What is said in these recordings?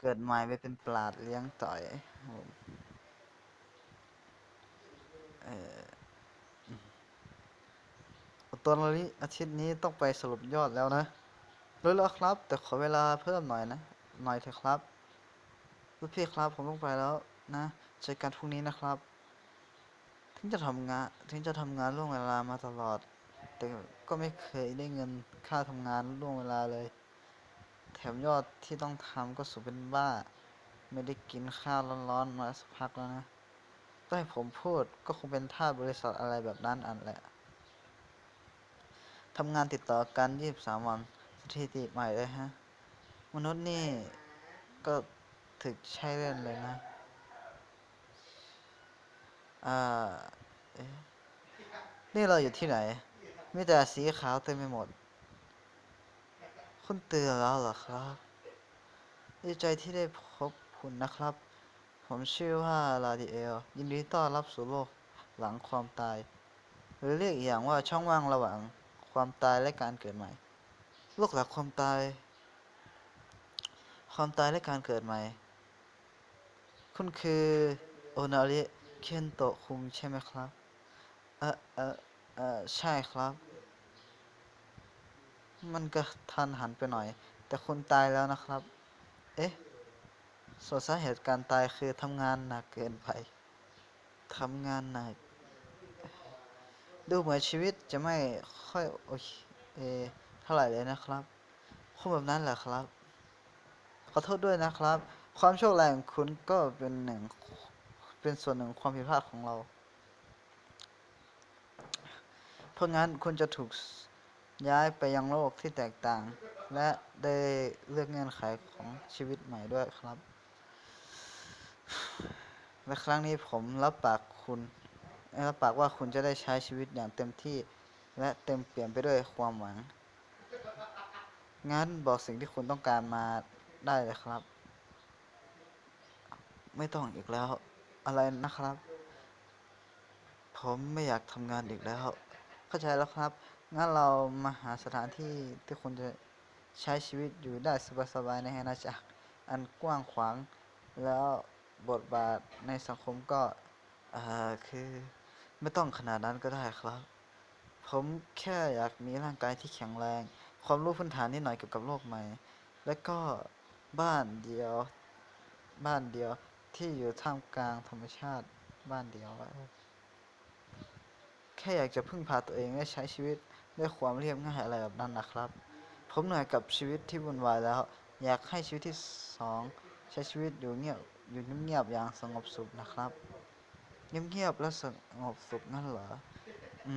เกิดใหม่ไปเป็นปราดเลี้ยงต่อยเออตอนนี้อาทิตย์นี้ต้องไปสรุปยอดแล้วนะรู้แล้วครับ แต่ขอเวลาเพิ่มหน่อยนะ หน่อยเถอะครับลูกพี่ครับผมต้องไปแล้วนะเจอกันพรุ่งนี้นะครับ ถึงจะทำงาน ถึงจะทำงานล่วงเวลามาตลอด แต่ก็ไม่เคยได้เงินค่าทำงานล่วงเวลาเลย ถมยอดที่ต้องทำก็สูงเป็นบ้า ไม่ได้กินข้าวร้อนๆมาสักพักแล้วนะต้องให้ผมพูดก็คงเป็นท่าบริษัทอะไรแบบนั้นอันแหละทำงานติดต่อกัน23วันสถิติใหม่เลยฮะ มนุษย์นี่ก็ถึกใช่เล่นเลยนะอ่าเอ๊ะนี่เราอยู่ที่ไหน มีแต่สีขาวเต็มไปหมด คุณตื่นแล้วเหรอครับ ดีใจที่ได้พบคุณนะครับ ผมชื่อว่าลาดิเอล ยินดีต้อนรับสู่โลกหลังความตาย หรือเรียกอีกอย่างว่าช่องว่างระหว่างความตายและการเกิดใหม่ โลกหลังความตาย ความตายและการเกิดใหม่ คุณคือโอนาริเคนโตะคุงใช่ไหมครับ เออเออเออใช่ครับ มันก็ทันหันไปหน่อย แต่คุณตายแล้วนะครับ เอ๊ะ ส่วนสาเหตุการตายคือทำงานหนักเกินไปทำงานหนัก ดูเหมือนชีวิตจะไม่ค่อยโอเคเอเท่าไหร่เลยนะครับคุณแบบนั้นเหรอครับ ขอโทษด้วยนะครับ ความโชคร้ายของคุณก็เป็นหนึ่ง เป็นส่วนหนึ่งความผิดพลาดของเรา เพราะงั้นคุณจะถูก ย้ายไปยังโลกที่แตกต่าง และได้เลือกเงื่อนไขของชีวิตใหม่ด้วยครับ และครั้งนี้ผมรับปากคุณรับปากว่าคุณจะได้ใช้ชีวิตอย่างเต็มที่ และเต็มเปี่ยมไปด้วยความหวัง งั้นบอกสิ่งที่คุณต้องการมาได้เลยครับ ไม่ต้องอีกแล้ว อะไรนะครับ ผมไม่อยากทำงานอีกแล้ว เข้าใจแล้วครับ งั้นเรามาหาสถานที่ที่คุณจะใช้ชีวิตอยู่ได้สบายๆในอาณาจักรอันกว้างขวาง แล้วบทบาทในสังคมก็เอ่อคือไม่ต้องขนาดนั้นก็ได้ครับ ผมแค่อยากมีร่างกายที่แข็งแรง ความรู้พื้นฐานนิดหน่อยเกี่ยวกับโลกใหม่ และก็บ้านเดียวบ้านเดียวที่อยู่ท่ามกลางธรรมชาติบ้านเดียว แค่อยากจะพึ่งพาตัวเองและใช้ชีวิต ด้วยความเรียบง่ายอะไรแบบนั้นนะครับ ผมเหนื่อยกับชีวิตที่วุ่นวายแล้ว อยากให้ชีวิตที่สองใช้ชีวิตอยู่เงียบอยู่เงียบๆอย่างสงบสุขนะครับ เงียบๆและสงบสุขนั่นเหรออื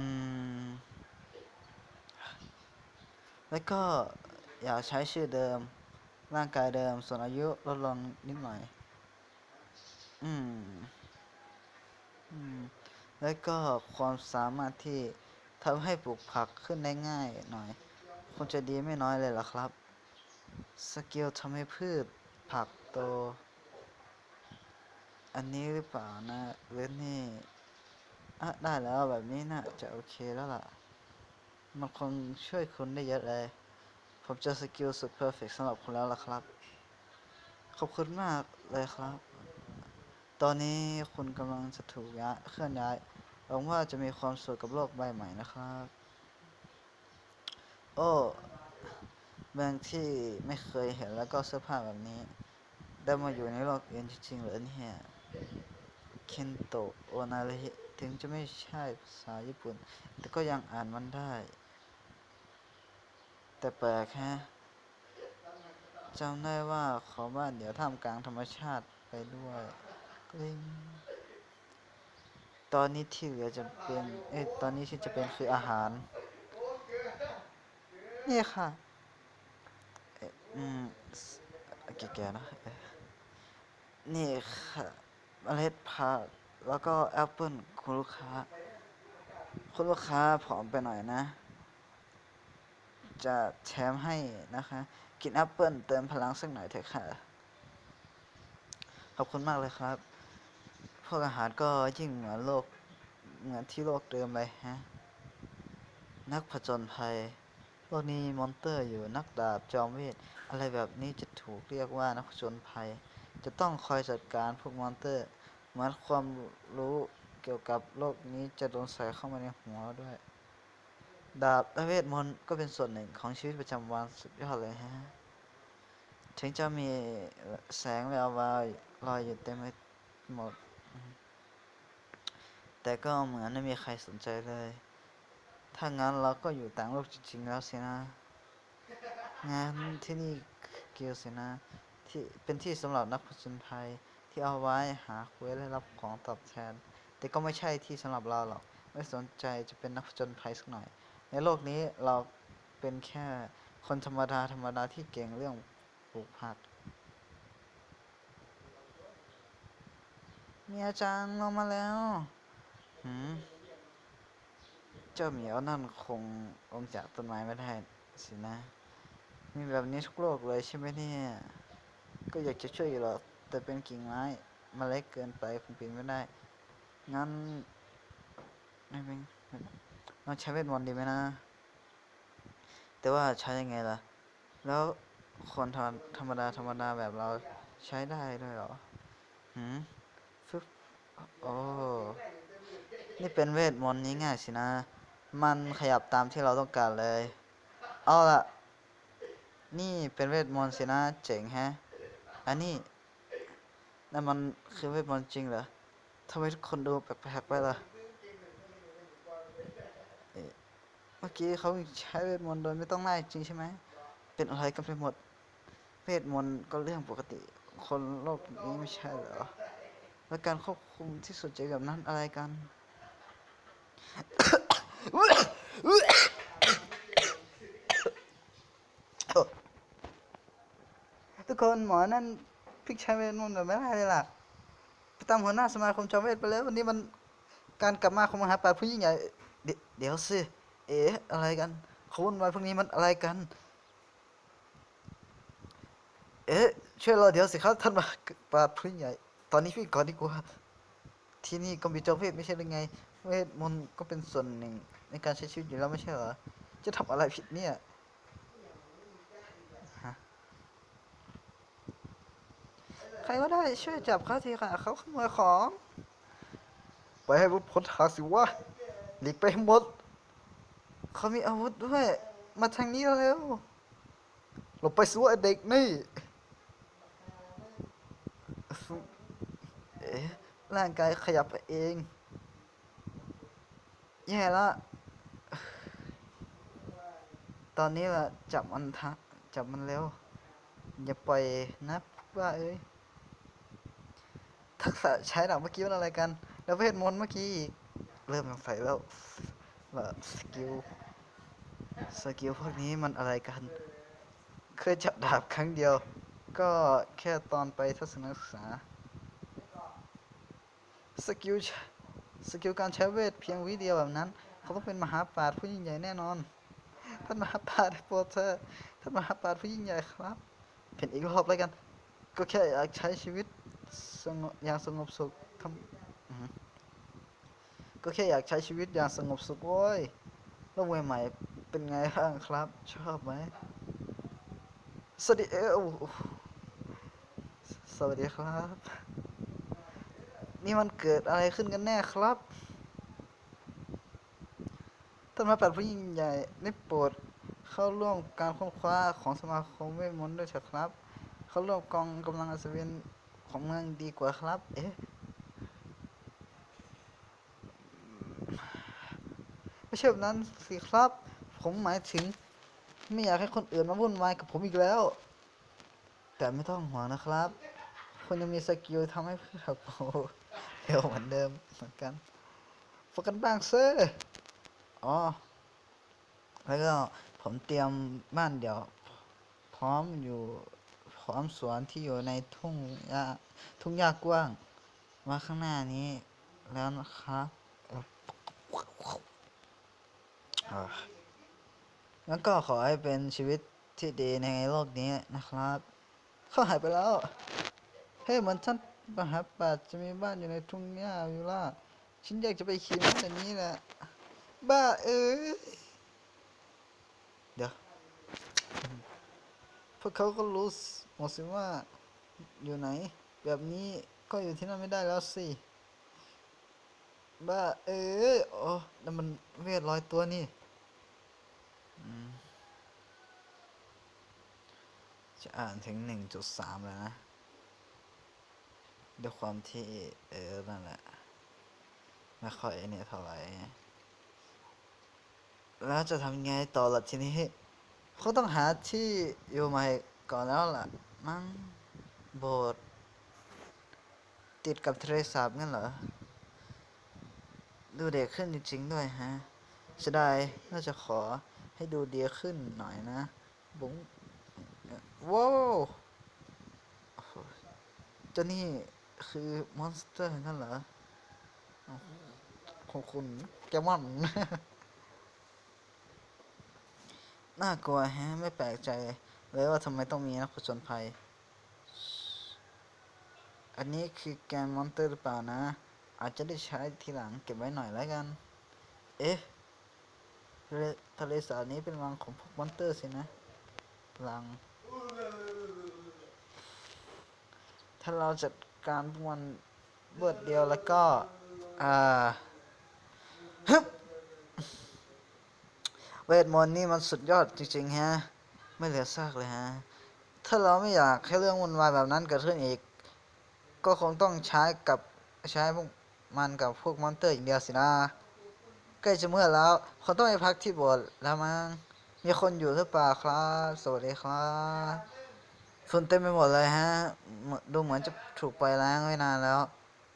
มแล้วก็อยากใช้ชื่อเดิม ร่างกายเดิม ส่วนอายุลดลงนิดหน่อย อืม อืม แล้วก็ความสามารถที่ ทำให้ปลูกผักขึ้นได้ง่ายหน่อย คงจะดีไม่น้อยเลยล่ะครับ สกิลทำให้พืชผักโต อันนี้หรือเปล่านะหรือนี่อะได้แล้วแบบนี้น่าจะโอเคแล้วล่ะ มันคงช่วยคุณได้เยอะเลย ผมจอสกิลสุดเพอร์เฟกสำหรับคุณแล้วล่ะครับ ขอบคุณมากเลยครับ ตอนนี้คุณกำลังจะถูกย้ายเคลื่อนย้าย หวังว่าจะมีความสุขกับโลกใบใหม่นะครับ โอ้บงที่ไม่เคยเห็นแล้วก็เสื้อผ้าแบบนี้ ได้มาอยู่ในโลกอื่นจริงๆเหรอเนี่ยเคนโตะโอนาริถึงจะไม่ใช่ภาษาญี่ปุ่น แต่ก็ยังอ่านมันได้ แต่แปลกฮะจำได้ว่าขอบ้านเดี๋ยวท่ามกลางธรรมชาติไปด้วยกลิ้ง ตอนนี้ที่เหลือจะเป็นเอ้ยตอนนี้ที่จะเป็นคืออาหาร นี่ค่ะเอ่ออืมแก่ๆนะเอ่อนี่ค่ะเมล็ดผักแล้วก็แอปเปิลคุณลูกค้า คุณลูกค้าผอมไปหน่อยนะ จะแถมให้นะคะ กินแอปเปิลเติมพลังสักหน่อยเถอะค่ะ ขอบคุณมากเลยครับ พวกอาหารก็ยิ่งเหมือนโลกเหมือนที่โลกเดิมเลยฮะ นักผจญภัยรกนี้มอนเตอร์อยู่นักดาบจอมเวท อะไรแบบนี้จะถูกเรียกว่านักผจญภัย จะต้องคอยจัดการพวกมอนเตอร์เหมือนความรู้เกี่ยวกับโลกนี้จะโดนใส่เข้ามาในหัวด้วย ดาบและเวทมนต์ก็เป็นส่วนหนึ่งของชีวิตประจำวันสุดยอดเลยฮะ ถึงจะมีแสงแวววาวลอยอยู่เต็มไปหมด แต่ก็เหมือนไม่มีใครสนใจเลย ถ้างั้นเราก็อยู่ต่างโลกจริงๆแล้วสินะ งานที่นี่เกียวสินะที่เป็นที่สำหรับนักผจญภัยที่เอาไว้หาเควสและรับของตอบแทน แต่ก็ไม่ใช่ที่สำหรับเราหรอก ไม่สนใจจะเป็นนักผจญภัยสักหน่อย ในโลกนี้เราเป็นแค่คนธรรมดาธรรมดาที่เก่งเรื่องปลูกผัก เมียจังลงมาแล้วหืมเจ้าเหมียวนั่นคงลงจากต้นไม้ไม่ได้สินะ มีแบบนี้ทุกโลกเลยใช่ไหมเนี่ย ก็อยากจะช่วยอยู่หรอกแต่เป็นกิ่งไม้มันเล็กเกินไปคงปีนไม่ได้ งั้นไม่เป็นไม่ลองใช้เวทมนต์ดีไหมนะ แต่ว่าใช้ยังไงล่ะ แล้วคนธรรมธรรมดาธรรมดาแบบเราใช้ได้ด้วยหรอหืม โอ้นี่เป็นเวทมนต์นี้ง่ายสินะ มันขยับตามที่เราต้องการเลย เอาละนี่เป็นเวทมนต์สินะ เจ๋งแฮะ อันนี้นั่นมันคือเวทมนต์จริงเหรอทำไมทุกคนดูแปลกๆไปล่ะเอ๊ะเมื่อกี้เขาใช้เวทมนต์โดยไม่ต้องไล่จริงใช่ไหม เป็นอะไรกันไปหมด เวทมนต์ก็เรื่องปกติ คนโลกนี้ไม่ใช่เหรอ แล้วการควบคุมที่สุดใจแบบนั้นอะไรกัน ทุกคนหมอนั่นพิกใช้เวทมนต์แบบไม่ได้เลยล่ะไปตามหัวหน้าสมาคมจอมเวทไปแล้ววันนี้มันการกลับมาของมหาปราชญ์ผู้ยิ่งใหญ่เดี๋ยวเดี๋ยวสิ เอ๊ะอะไรกันขบวนวายพวกนี้มันอะไรกัน เอ๊ะช่วยเราเดี๋ยวสิครับท่านมาปราชญ์ผู้ยิ่งใหญ่ ตอนนี้พี่ก่อนดีกว่า ที่นี่ก็มีจอมเวทไม่ใช่หรือไง เวทมนต์ก็เป็นส่วนหนึ่งในการใช้ชีวิตอยู่แล้วไม่ใช่เหรอ จะทำอะไรผิดเนี่ยใครก็ได้ช่วยจับเขาทีค่ะ เขาขโมยของ ไปให้พ้นพ้นทางสิวะหลีกไปให้หมด เขามีอาวุธด้วย มาทางนี้เร็วหลบไปสิวะไอ้เด็กนี่ เอ๊ะ ร่างกายขยับไปเอง แย่ละ ตอนนี้ล่ะ จับมันทะจับมันเร็ว อย่าปล่อยนะว่าเอ้ย ทักษะใช้ดาบเมื่อกี้มันอะไรกัน แล้วเวทมนต์เมื่อกี้อีก เริ่มสงสัยแล้วว่าสกิล สกิลพวกนี้มันอะไรกัน เคยจับดาบครั้งเดียว ก็แค่ตอนไปทัศนศึกษา สกิลสกิลการใช้เวทเพียงวิเดียวแบบนั้น เขาต้องเป็นมหาปราชญ์ผู้ยิ่งใหญ่แน่นอน ท่านมหาปราชญ์โปรเธอะท่านมหาปราชญ์ผู้ยิ่งใหญ่ครับเห็นอีกรอบแล้วกัน ก็แค่อยากใช้ชีวิตสงบอย่างสงบสุขทำก็แค่อยากใช้ชีวิตอย่างสงบสุขโว้ยโลกใหม่เป็นไงบ้างครับ ชอบไหมสวัสดีเออสวัสดีครับ นี่มันเกิดอะไรขึ้นกันแน่ครับท่านมาปัดผู้ยิ่งใหญ่ได้โปรดเข้าร่วมการค้นคว้าของสมาคมเวทมนต์ด้วยเถอะครับ เข้าร่วมกองกำลังอัศวินของเมืองดีกว่าครับ เอ๊ะไม่ใช่แบบนั้นสิครับ ผมหมายถึง ไม่อยากให้คนอื่นมาวุ่นวายกับผมอีกแล้ว แต่ไม่ต้องห่วงนะครับ คุณยังมีสกิลทำให้เพื่อนโอ้ เร็วเหมือนเดิมเหมือนกันโฟกันบ้างเซ่อ๋อ แล้วก็ผมเตรียมบ้านเดี๋ยว พร้อมอยู่พร้อมสวนที่อยู่ในทุ่งหญ้าทุ่งหญ้ากว้าง มาข้างหน้านี้แล้วนะครับอ่างั้นก็ขอให้เป็นชีวิตที่ดีในโลกนี้นะครับ เขาหายไปแล้ว เฮ้ยเหมือนท่าน มหาปราชญ์จะมีบ้านอยู่ในทุ่งหญ้าอยู่ล่ะฉันอยากจะไปขี่มันแต่นี้แหละ บ้าเอ้ยเดี๋ยวพวกเขาก็รู้สหมดสิว่าอยู่ไหน แบบนี้ก็อยู่ที่นั่นไม่ได้แล้วสิ บ้าเออโอ้นั่นมันเวทร้อยตัวนี่จะอ่านถึงหนึ่งจุดสามแล้วนะ ด้วยความที่เออนั่นแหละไม่ค่อยเนี่ยเท่าไหร่แล้วจะทำไงต่อล่ะทีนี้เขาต้องหาที่อยู่ใหม่ก่อนแล้วล่ะ มั้งโบสติดกับทะเลสาบงั้นเหรอ ดูเด็กขึ้นจริงๆด้วยฮะเสียดายน่าจะขอให้ดูเดียขึ้นหน่อยนะ บุ้งว้าวเจ้านี่ คือมอนสเตอร์นั่นเหรอของคุณแกมอน น่ากลัวแฮะ ไม่แปลกใจเลยว่าทำไมต้องมีนักผจญภัย อันนี้คือแกนมอนเตอร์หรือเปล่านะ อาจจะได้ใช้ทีหลังเก็บไว้หน่อยแล้วกัน เอ๊ะทะเลทะเลสาบนี้เป็นรังของพวกมอนเตอร์สินะรัง ถ้าเราจัด การพวกมันเบิดเดียวแล้วก็ อ่าฮึบเวทมนต์นี่มันสุดยอดจริงๆฮะ ไม่เหลือซากเลยฮะ ถ้าเราไม่อยากให้เรื่องวุ่นวายแบบนั้นเกิดขึ้นอีก ก็คงต้องใช้กับใช้พวกมันกับพวกมอนเตอร์อย่างเดียวสินะใกล้จะเมื่อแล้วเขาต้องไปพักที่โบสถ์แล้วมั้งมีคนอยู่หรือเปล่าครับ สวัสดีครับ ฝุ่นเต็มไปหมดเลยฮะ ดูเหมือนจะถูกปล่อยล้างไว้นานแล้ว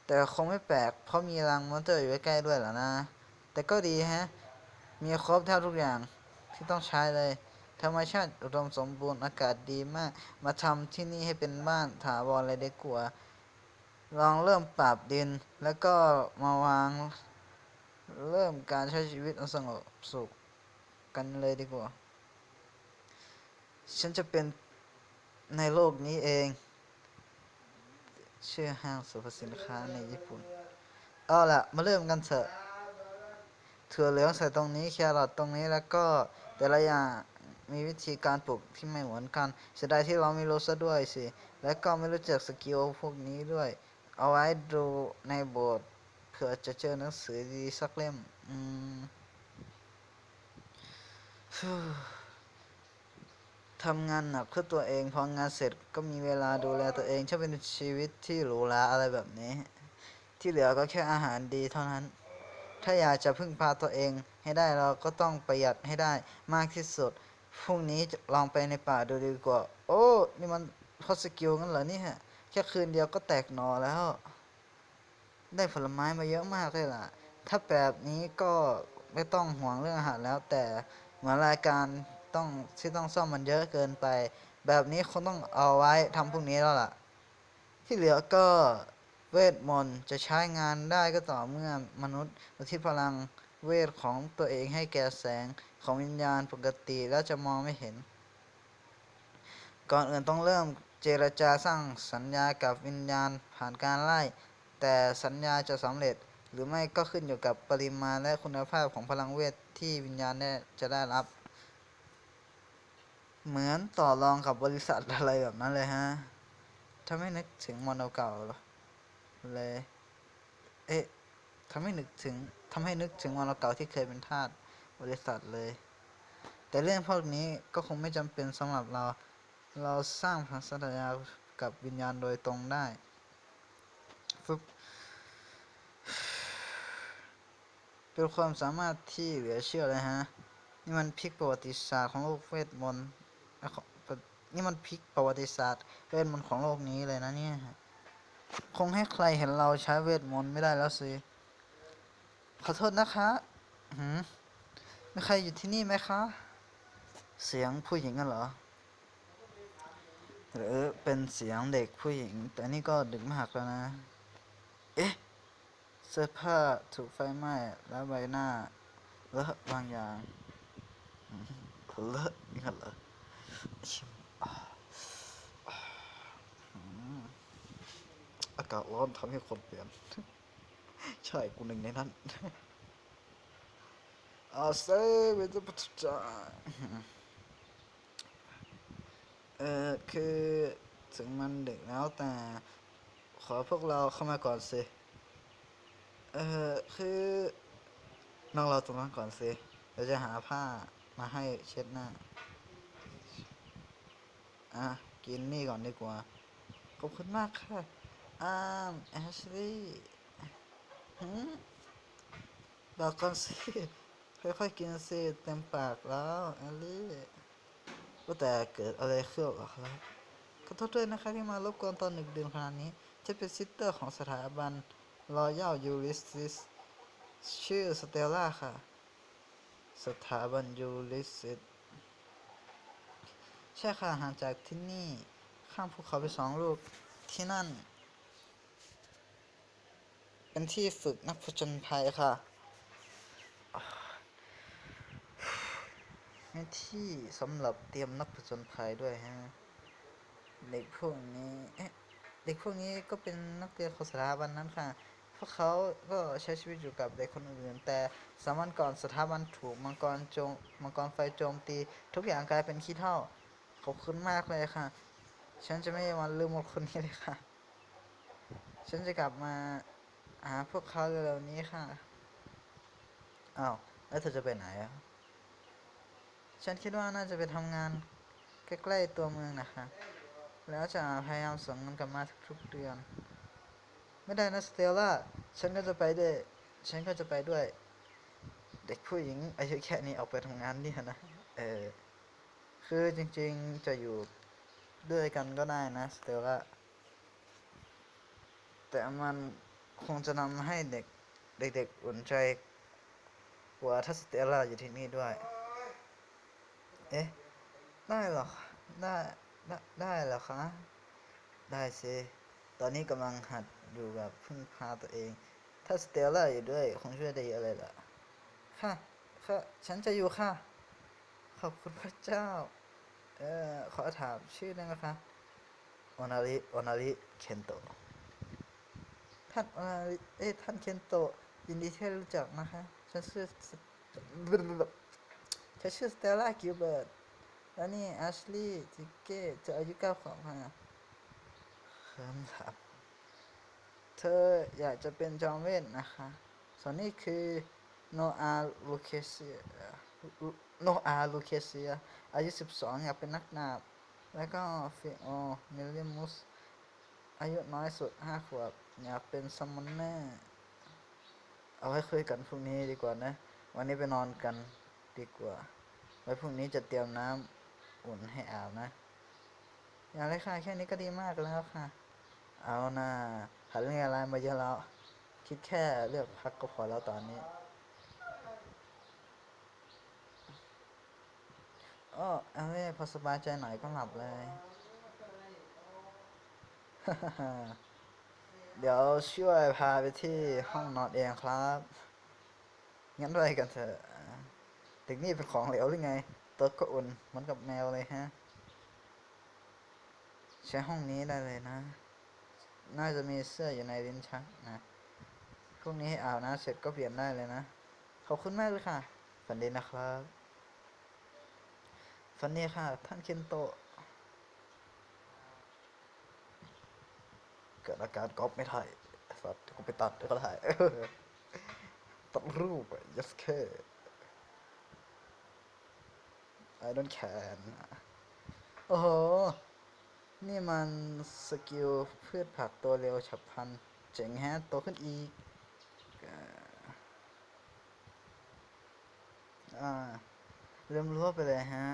แต่คงไม่แปลก เพราะมีรังมอนเตอร์อยู่ใกล้ๆด้วยแหละนะ แต่ก็ดีฮะ มีครบแทบทุกอย่างที่ต้องใช้เลย ธรรมชาติอุดมสมบูรณ์อากาศดีมาก มาทำที่นี่ให้เป็นบ้านถาวรเลยดีกว่าลองเริ่มปรับดิน แล้วก็มาวาง เริ่มการใช้ชีวิตอันสงบสุขกันเลยดีกว่า ฉันจะเป็น ในโลกนี้เอง ชื่อห้างสรรพสินค้าในญี่ปุ่น เอาล่ะมาเริ่มกันเถอะถั่วเหลืองใส่ตรงนี้แครอทตรงนี้แล้วก็แต่ละอย่างมีวิธีการปลูกที่ไม่เหมือนกันเสียดายที่เราไม่รู้ซะด้วยสิ และก็ไม่รู้จักสกิลพวกนี้ด้วย เอาไว้ดูในบสถ์เผื่อจะเจอหนังสือดีสักเล่ม อืม ทำงานหนักเพื่อตัวเองพองานเสร็จก็มีเวลาดูแลตัวเองช่างเป็นชีวิตที่หรูหราอะไรแบบนี้ ที่เหลือก็แค่อาหารดีเท่านั้น ถ้าอยากจะพึ่งพาตัวเองให้ได้เราก็ต้องประหยัดให้ได้มากที่สุดพรุ่งนี้ลองไปในป่าดูดีกว่า โอ้นี่มันพอสกิลงั้นเหรอนี่ยแค่คืนเดียวก็แตกหนอแล้ว ได้ผลไม้มาเยอะมากเลยล่ะ ถ้าแบบนี้ก็ไม่ต้องห่วงเรื่องอาหารแล้วแต่เหมือนรายการ ต้องที่ต้องซ่อมมันเยอะเกินไป แบบนี้คงต้องเอาไว้ทำพรุ่งนี้แล้วล่ะ ที่เหลือก็เวทมนต์จะใช้งานได้ก็ต่อเมื่อมนุษย์อุทิศพลังเวทของตัวเองให้แก่แสงของวิญญาณปกติแล้วจะมองไม่เห็น ก่อนอื่นต้องเริ่มเจรจาสร้างสัญญากับวิญญาณผ่านการไล่ แต่สัญญาจะสำเร็จหรือไม่ก็ขึ้นอยู่กับปริมาณและคุณภาพของพลังเวทที่วิญญาณจะได้รับ เหมือนต่อรองกับบริษัทอะไรแบบนั้นเลยฮะ ถ้าไม่นึกถึงมโนเก่าเลย เอ๊ะทำให้นึกถึงทำให้นึกถึงมโนเก่าที่เคยเป็นทาสบริษัทเลย แต่เรื่องพวกนี้ก็คงไม่จำเป็นสำหรับเรา เราสร้างพันธสัญญากับวิญญาณโดยตรงได้ฟึบเป็นความสามารถที่เหลือเชื่อเลยฮะ นี่มันพลิกประวัติศาสตร์ของโลกเวทมนต์ นี่มันพลิกประวัติศาสตร์เวทมนต์ของโลกนี้เลยนะเนี่ย คงให้ใครเห็นเราใช้เวทมนต์ไม่ได้แล้วสิขอโทษนะคะหืมมีใครอยู่ที่นี่ไหมคะ เสียงผู้หญิงกันเหรอ หรือเป็นเสียงเด็กผู้หญิง แต่นี่ก็ดึกมากแล้วนะ เอ๊ะ เสื้อผ้าถูกไฟไหม้แล้วใบหน้าเลอะบางอย่างเลอะนี่กันเหรอ อากาศร้อนทำให้คนเปลี่ยน ใช่กูหนึ่งในนั้นอาเซเวทปัจจาเออคือถึงมันดึกแล้วแต่ขอพวกเราเข้ามาก่อนสิ เออคือนั่งเรอตรงนั้นก่อนสิเดี๋ยวจะหาผ้ามาให้เช็ดหน้า อะ กินนี่ก่อนดีกว่า ขอบคุณมากค่ะอ้ามแอชลีย์หืมบอกก่อนสิ ค่อยๆกินสิ เต็มปากแล้วแอลลี่ว่าแต่เกิดอะไรขึ้นหรอครับ ขอโทษด้วยนะคะที่มารบกวนตอนหนึ่งเดื่นขนาดนี้ฉันเป็นซิสเตอร์ของสถาบันรอยัลยูริสซิสชื่อสเตลล่าค่ะ สถาบันยูริสซิส ใช่ค่ะห่างจากที่นี่ ข้ามภูเขาไปสองลูก ที่นั่น เป็นที่ฝึกนักผจญภัยค่ะมีที่สำหรับเตรียมนักผจญภัยด้วยฮะ เด็กพวกนี้เด็กพวกนี้ก็เป็นนักเรียนของสถาบันนั้นค่ะ พวกเขาก็ใช้ชีวิตอยู่กับเด็กคนอื่น แต่สามวันก่อนสถาบันถูกมังกรโจมมังกรไฟโจมตี ทุกอย่างกลายเป็นขี้เถ้า อบคุณมากเลยค่ะ ฉันจะไม่มีวันลืมคนคนนี้เลยค่ะ ฉันจะกลับมาหาพวกเขาเร็วๆนี้ค่ะอ้าวแล้วเธอจะไปไหนอะ ฉันคิดว่าน่าจะไปทำงานใกล้ๆตัวเมืองนะคะ แล้วจะพยายามส่งเงินกลับมาทุกๆเดือน ไม่ได้นะสเตลล่า ฉันก็จะไปด้วย ฉันก็จะไปด้วย เด็กผู้หญิงอายุแค่นี้ออกไปทำงานเนี่ยนะ เออ คือจริงๆจะอยู่ด้วยกันก็ได้นะสเตลล่าแต่มันคงจะนำให้เด็กเด็กๆอุ่นใจกว่าถ้าสเตลล่าอยู่ที่นี่ด้วย เอ๊ะ ได้หรอ ได้ ได้ได้หรอคะ ได้สิ ตอนนี้กำลังหัดอยู่แบบพึ่งพาตัวเอง ถ้าสเตลล่าอยู่ด้วย คงช่วยได้เยอะเลยล่ะ ค่ะ ค่ะ ฉันจะอยู่ค่ะ ขอบคุณพระเจ้า เอ่อ ขอถามชื่อได้ไหมคะโอนาริโอนาริเคนโตะท่านโอนาริเอ้ยท่านเคนโตะยินดีที่ได้รู้จักนะคะฉันชื่อฉันชื่อสเตลล่ากิลเบิร์ตแล้วนี่แอชลีย์จิเก้จะอายุเก้าขวบค่ะเขินครับเธออยากจะเป็นจอมเวทนะคะ ส่วนนี้คือโนอาลูเคเซีย โนอาลูเคเซียอายุ 12อยากเป็นนักดาบ แล้วก็ฟิโอมิลลิมุส อายุน้อยสุด 5 ขวบอยากเป็นซัมมอนเนอร์เอาไว้คุยกันพรุ่งนี้ดีกว่านะ วันนี้ไปนอนกันดีกว่า ไว้พรุ่งนี้จะเตรียมน้ำอุ่นให้อาบนะ อย่างไรค่ะ แค่นี้ก็ดีมากแล้วค่ะ เอานะหันเรื่องอะไรมาเยอะแล้ว คิดแค่เลือกพักก็พอแล้วตอนนี้ อ้อเอาไว้พอสบายใจหน่อยก็หลับเลย เดี๋ยวช่วยพาไปที่ห้องนอนเองครับ งั้นด้วยกันเถอะเด็กนี่เป็นของเหลวหรือไงตัวก็อุ่นเหมือนกับแมวเลยฮะ ใช้ห้องนี้ได้เลยนะ น่าจะมีเสื้ออยู่ในลิ้นชักนะพรุ่งนี้อาบน้ำเสร็จก็เปลี่ยนได้เลยนะ ขอบคุณมากเลยค่ะฝันดีนะครับ ฝันดีค่ะ ท่านเคนโตะเกิดอาการก๊อปไม่ได้ไอ้สัตว์กูไปตัดก็ได้ตัดรูปอะ yes แค่ I don't care โอ้โห นี่มันสกิลพืชผักตัวเร็วฉับพลัน เจ๋งแฮะโตขึ้นอีก อ่าเริ่มรู้ไปเลยฮะ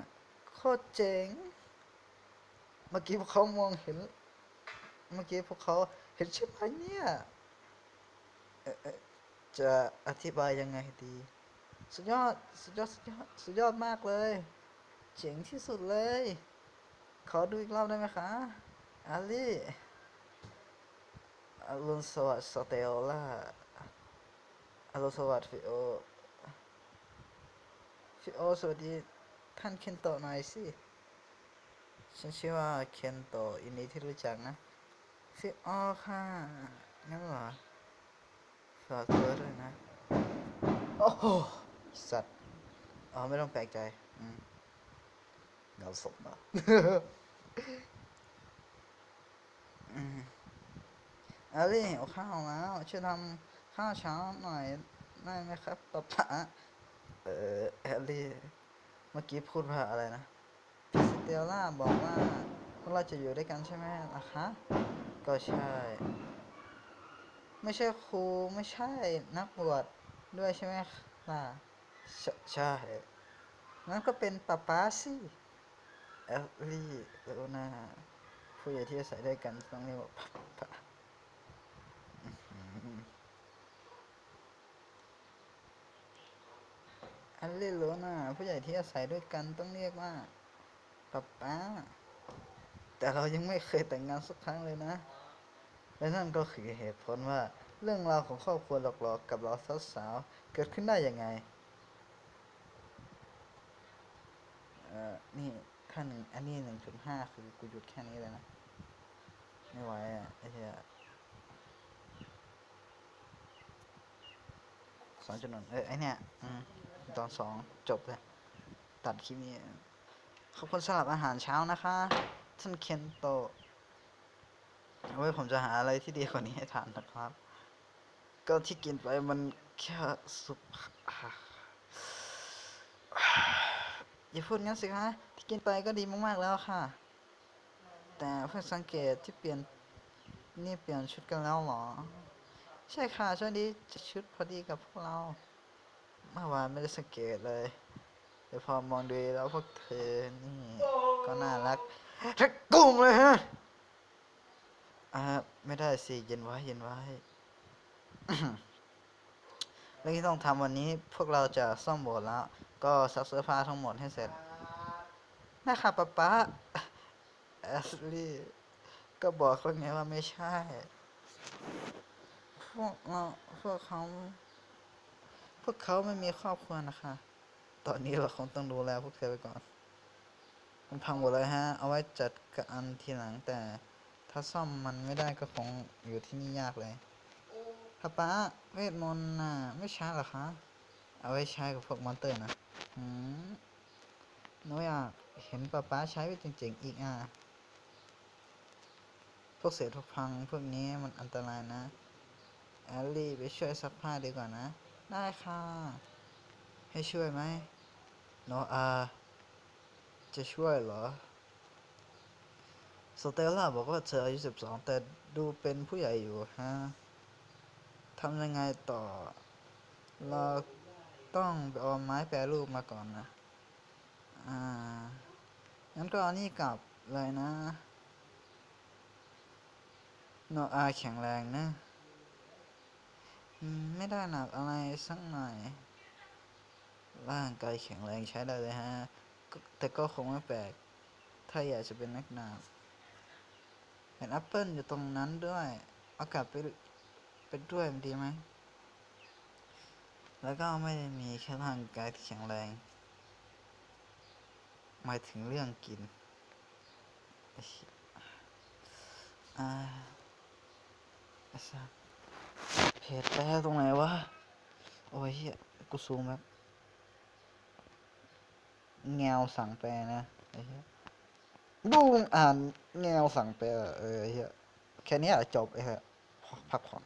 คตรเจ๋ง เมื่อกี้พวกเขามองเห็น เมื่อกี้พวกเขาเห็นใช่ไหมเนี่ยจะอธิบายยังไงดี สุดยอด สุดยอด สุดยอด สุดยอดมากเลย เจ๋งที่สุดเลย ขอดูอีกรอบได้ไหมคะ อาลีอรุณสวัสดิ์สเตลล่าอรุณสวัสดิ์ฟิโอ ฟิโอสวัสดี ท่านเคนโตะหน่อยสิ ฉันชื่อว่าเคนโตะยินดีที่รู้จักนะฟิโอค่ะงั้นเหรอฝากตัวด้วยนะ โอ้โห สัตว์ อ๋อ ไม่ต้องแปลกใจอืมเงาศพนะอืมอลี่เอาข้าวแล้วช่วยทำข้าวเช้าหน่อยได้ไหมครับป๊าป๊าเออเอลลี่ เมื่อกี้พูดว่าอะไรนะสเตลล่าบอกว่าพวกเราจะอยู่ด้วยกันใช่ไหมล่ะคะก็ใช่ ไม่ใช่ครูไม่ใช่นักบวชด้วยใช่ไหมล่ะใช่ใช่งั้นก็เป็นป๊าป๊าสิเอลลี่แล้วนะผู้ใหญ่ที่อาศัยด้วยกันต้องเรียกว่าป๊าป๊าอื้อหือ เอลลี่รู้นะผู้ใหญ่ที่อาศัยด้วยกันต้องเรียกว่าป๊าป๊า แต่เรายังไม่เคยแต่งงานสักครั้งเลยนะ และนั่นก็คือเหตุผลว่าเรื่องราวของครอบครัวหลอกๆกับเราสาวๆเกิดขึ้นได้ยังไง เอ่อ นี่ขั้นหนึ่งอันนี้หนึ่งจุดห้าคือกูหยุดแค่นี้เลยนะ ไม่ไหวอะไอ้เหี้ยสองจุดหนึ่งเอ้ยไอเนี่ย อืม ตอนสองจบเลยตัดคลิปนี้ขอบคุณสำหรับอาหารเช้านะคะท่านเคนโตเอาไว้ผมจะหาอะไรที่ดีกว่านี้ให้ทานนะครับ ก็ที่กินไปมันแค่สุปอย่าพูดงั้นสิคะที่กินไปก็ดีมากๆแล้วค่ะ แต่เพิ่งสังเกตที่เปลี่ยนนี่เปลี่ยนชุดกันแล้วเหรอ ใช่ค่ะช่วงนี้จะชุดพอดีกับพวกเรา เมื่อวานไม่ได้สังเกตเลยแต่พอมองดูแล้วพวกเธอนี่ก็น่ารักทักกุ้งเลยฮะอ่าไม่ได้สิเย็นไว้เย็นไว้เรื่องที่ต้องทำวันนี้พวกเราจะซ่อมโบสถ์แล้ว ก็ซักเสื้อผ้าทั้งหมดให้เสร็จนะคะป๊าป๊าแอสลี่ก็บอกแล้วไงว่าไม่ใช่ พวกเราพวกเขา พวกเขาไม่มีครอบครัวนะคะ ตอนนี้เราคงต้องดูแลพวกเธอไปก่อน มันพังหมดเลยฮะ เอาไว้จัดการทีหลังแต่ถ้าซ่อมมันไม่ได้ก็คงอยู่ที่นี่ยากเลยป้าป๊าเวทมนต์น่ะไม่ใช้หรอคะ เอาไว้ใช้กับพวกมอนเตอร์นะหืมหนูอยากเห็นป้าป๊าใช้ไว้จริงๆอีกอะ พวกเศษพวกพังพวกนี้มันอันตรายนะแอลลี่ไปช่วยซักผ้าดีกว่านะ ได้ค่ะ ให้ช่วยไหมโนอาจะช่วยเหรอ สเตลล่าบอกว่าเธออายุสิบสองแต่ดูเป็นผู้ใหญ่อยู่ฮะทำยังไงต่อ เราต้องเอาไม้แปรรูปมาก่อนนะ อ่า งั้นก็เอานี่กลับเลยนะ โนอาแข็งแรงนะ ไม่ได้หนักอะไรสักหน่อย ร่างกายแข็งแรงใช้ได้เลยฮะ แต่ก็คงไม่แปลก ถ้าอยากจะเป็นนักดาบเห็นแอปเปิลอยู่ตรงนั้นด้วย เอากลับไปไปด้วยมันดีไหม แล้วก็ไม่ได้มีแค่ร่างกายที่แข็งแรง หมายถึงเรื่องกินอ้เหี้ยอ่าอ้สัส เพจแรกตรงไหนวะ โอ้ยเฮียกูซูมแบบแงวสั่งแปลนะไอ้เหี้ยดูอ่านแงวสั่งแปเออเออเฮียแค่นี้จบไอ้เหี้ยพักผ่อน